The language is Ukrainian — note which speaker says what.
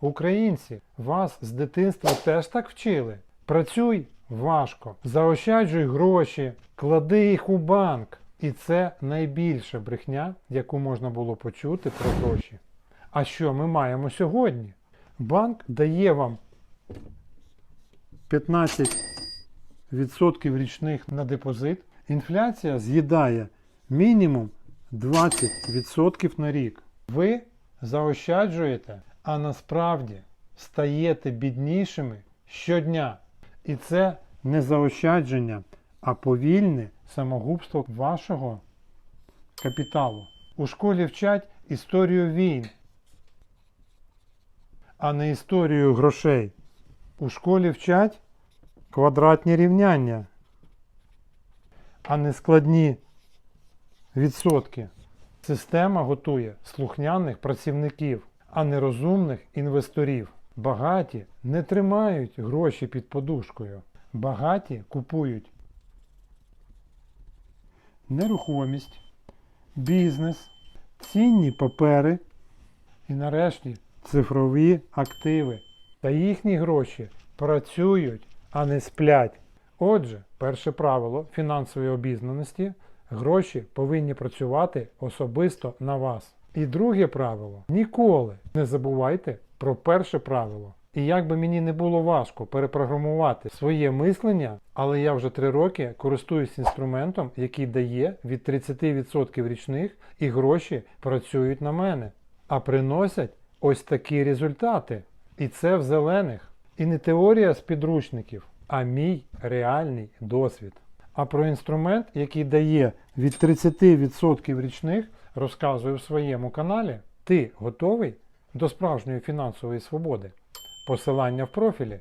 Speaker 1: Українці, вас з дитинства теж так вчили. Працюй важко, заощаджуй гроші, клади їх у банк. І це найбільша брехня, яку можна було почути про гроші. А що ми маємо сьогодні? Банк дає вам 15% річних на депозит. Інфляція з'їдає мінімум 20% на рік. Ви заощаджуєте, а насправді стаєте біднішими щодня. І це не заощадження, а повільне самогубство вашого капіталу. У школі вчать історію війн, а не історію грошей. У школі вчать квадратні рівняння, а не складні відсотки. Система готує слухняних працівників, а не розумних інвесторів. Багаті не тримають гроші під подушкою. Багаті купують нерухомість, бізнес, цінні папери і нарешті цифрові активи. Та їхні гроші працюють, а не сплять. Отже, перше правило фінансової обізнаності гроші повинні працювати особисто на вас. І друге правило ніколи не забувайте про перше правило. І як би мені не було важко перепрограмувати своє мислення, але я вже три роки користуюсь інструментом, який дає від 30% річних і гроші працюють на мене, а приносять ось такі результати. І це в зелених. І не теорія з підручників, а мій реальний досвід. А про інструмент, який дає від 30% річних, розказую в своєму каналі. Ти готовий до справжньої фінансової свободи? Посилання в профілі.